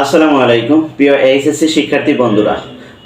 আসসালামু আলাইকুম, প্রিয় এইচএসসি শিক্ষার্থী বন্ধুরা।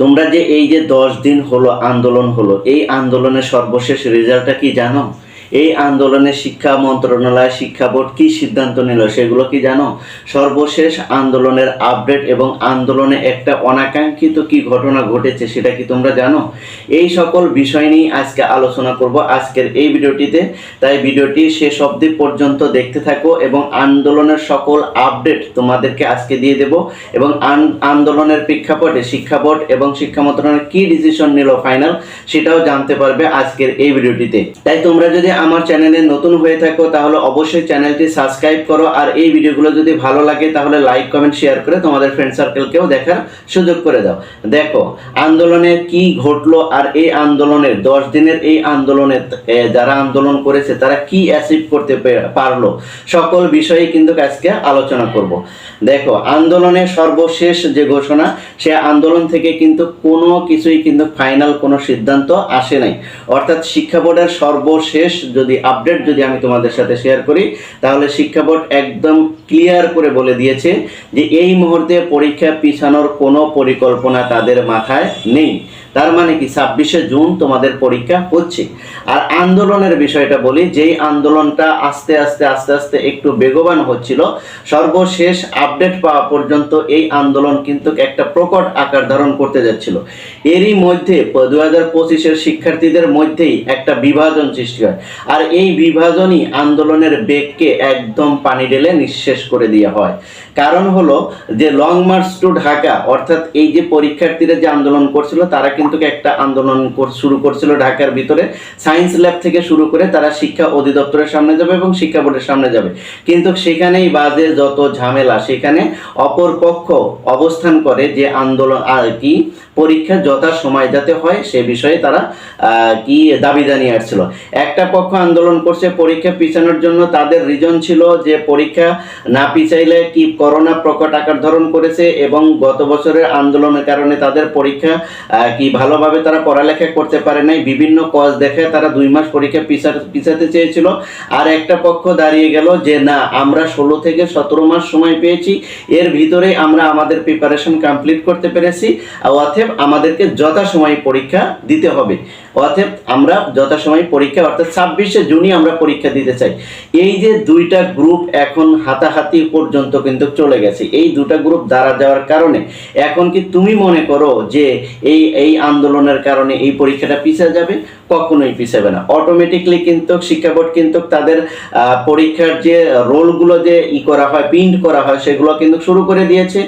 তোমরা যে এই যে দশ দিন হলো আন্দোলন হলো, এই আন্দোলনের সর্বশেষ রেজাল্টটা কি জানো? এই আন্দোলনে শিক্ষা মন্ত্রণালয়, শিক্ষা বোর্ড কি সিদ্ধান্ত নিল সেগুলো কি জানো? সর্বশেষ আন্দোলনের আপডেট এবং আন্দোলনে একটা অনাকাঙ্ক্ষিত কি ঘটনা ঘটেছে সেটা কি তোমরা জানো? এই সকল বিষয় নিয়ে আজকে আলোচনা করব আজকের এই ভিডিওটিতে। তাই ভিডিওটি শেষ অবধি পর্যন্ত দেখতে থাকো এবং আন্দোলনের সকল আপডেট তোমাদেরকে আজকে দিয়ে দেব এবং আন- আন্দোলনের প্রেক্ষাপটে শিক্ষা বোর্ড এবং শিক্ষা মন্ত্রণালয় কি ডিসিশন নিল ফাইনাল সেটাও জানতে পারবে আজকের এই ভিডিওটিতে। তাই তোমরা যদি আমার চ্যানেলে নতুন হয়ে থাকো, তাহলে অবশ্যই চ্যানেলটি সাবস্ক্রাইব করো। আর এই ভিডিওগুলো যদি ভালো লাগে, তাহলে লাইক কমেন্ট শেয়ার করে তোমাদের ফ্রেন্ড সার্কেলকেও দেখার সুযোগ করে দাও। দেখো, আন্দোলনে কি ঘটলো আর এই আন্দোলনের, দশ দিনের এই আন্দোলনে যারা আন্দোলন করেছে, তারা কি অ্যাচিভ করতে পারল? সকল বিষয়ে কিন্তু আজকে আলোচনা করব। দেখো আন্দোলনের সর্বশেষ যে ঘোষণা, সে আন্দোলন থেকে কিন্তু কোনো কিছুই কিন্তু ফাইনাল কোনো সিদ্ধান্ত আসে নাই। অর্থাৎ শিক্ষা বোর্ডের সর্বশেষ যদি আপডেট যদি আমি তোমাদের সাথে শেয়ার করি, তাহলে শিক্ষা বোর্ড একদম ক্লিয়ার করে বলে দিয়েছে যে এই মুহূর্তে পরীক্ষা পিছানোর কোনো পরিকল্পনা তাদের মাথায় নেই। তার মানে কি, ছাব্বিশে জুন তোমাদের পরীক্ষা হচ্ছে। আর আন্দোলনের বিষয়টা বলি, যেই আন্দোলনটা আস্তে আস্তে আস্তে আস্তে একটু বেগবান হচ্ছিল, সর্বশেষ আপডেট পাওয়া পর্যন্ত এই আন্দোলন কিন্তু একটা প্রকট আকার ধারণ করতে যাচ্ছিল। এরই মধ্যে দু হাজার পঁচিশের শিক্ষার্থীদের মধ্যেই একটা বিভাজন সৃষ্টি হয়। আর এই বিভাজনই আন্দোলনের বেগকে একদম পানি ঢেলে নিঃশেষ করে দেওয়া হয়। কারণ হলো যে, লং মার্চ টু ঢাকা, অর্থাৎ এই যে পরীক্ষার্থীরা যে আন্দোলন করছিল, তারা কিন্তু একটা আন্দোলন শুরু করছিল ঢাকার ভিতরে। সায়েন্স ল্যাব থেকে শুরু করে তারা শিক্ষা অধিদপ্তরের সামনে যাবে এবং শিক্ষা বোর্ডের সামনে যাবে। কিন্তু সেখানেই বাজে যত ঝামেলা, সেখানে অপর পক্ষ অবস্থান করে যে আন্দোলন আর কি পরীক্ষা যথা সময় যাতে হয়, সে বিষয়ে তারা কি দাবি জানিয়ে আসছিল। একটা পক্ষ আন্দোলন করছে, পরীক্ষা পিছানোর জন্য তাদের রিজন ছিল যে পরীক্ষা না পিছাইলে কি করোনা প্রকট আকার ধারণ করেছে এবং গত বছরের আন্দোলনের কারণে তাদের পরীক্ষা কি ভালোভাবে তারা পড়ালেখা করতে পারে নাই। বিভিন্ন কজ দেখে তারা দুই মাস পরীক্ষা পিছা- পিছাতে চেয়েছিল। আর একটা পক্ষ দাঁড়িয়ে গেল যে না, আমরা ষোলো থেকে সতেরো মাস সময় পেয়েছি। এর ভিতরে আমরা আমাদের প্রিপারেশন কমপ্লিট করতে পেরেছি। আর অতএব আমাদেরকে যথাসময়ে পরীক্ষা দিতে হবে। অতএব আমরা যথাসময়ে পরীক্ষা, অর্থাৎ ছাব্বিশে জুনই আমরা পরীক্ষা দিতে চাই। এই যে দুইটা গ্রুপ এখন হাতাহাতি পর্যন্ত কিন্তু চলে গেছে। এই দুটা গ্রুপ দাঁড়া যাওয়ার কারণে এখন কি তুমি মনে করো যে এই এই আন্দোলনের কারণে এই পরীক্ষাটা পিছিয়ে যাবে? কখনোই পিছাবে না। অটোমেটিকলি কিন্তু শিক্ষা বোর্ড কিন্তু তাদের পরীক্ষার যে রোলগুলো যে ই করা হয় প্রিন্ট করা হয়, সেগুলো কিন্তু শুরু করে দিয়েছে।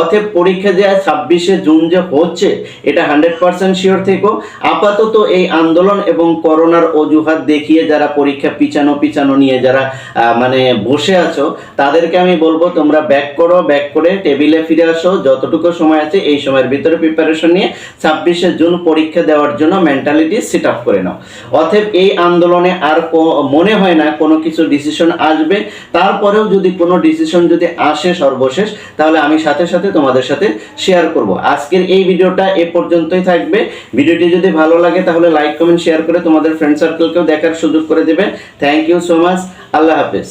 অতএব পরীক্ষা যে ছাব্বিশে জুন যে হচ্ছে, এটা হান্ড্রেড পার্সেন্ট শিওর থেকো আপাতত এই আন্দোলন এবং করোনার অজুহাত দেখিয়ে যারা পরীক্ষা পিছানো পিছানো নিয়ে যারা মানে বসে আছো, তাদেরকে আমি বলব তোমরা ব্যাক করো ব্যাক করে টেবিলে ফিরে আসো, যতটুকু সময় আছে এই সময়ের ভিতরে প্রিপারেশন নিয়ে ছাব্বিশে জুন পরীক্ষা দেওয়ার জন্য মেন্টালিটি সেট আপ করে নাও। অতএব এই আন্দোলনে আর মনে হয় না কোনো কিছু ডিসিশন আসবে, তারপরেও যদি কোনো ডিসিশন যদি আসে সর্বশেষ, তাহলে আমি সাথে সাথে তোমাদের সাথে শেয়ার করব। আজকের এই ভিডিওটা এ পর্যন্তই থাকবে। ভিডিওটি যদি ভালো লাগে তাহলে লাইক কমেন্ট শেয়ার করে তোমাদের ফ্রেন্ড সার্কেলকেও দেখার সুযোগ করে দেবে। থ্যাংক ইউ সো মাচ আল্লাহ হাফেজ।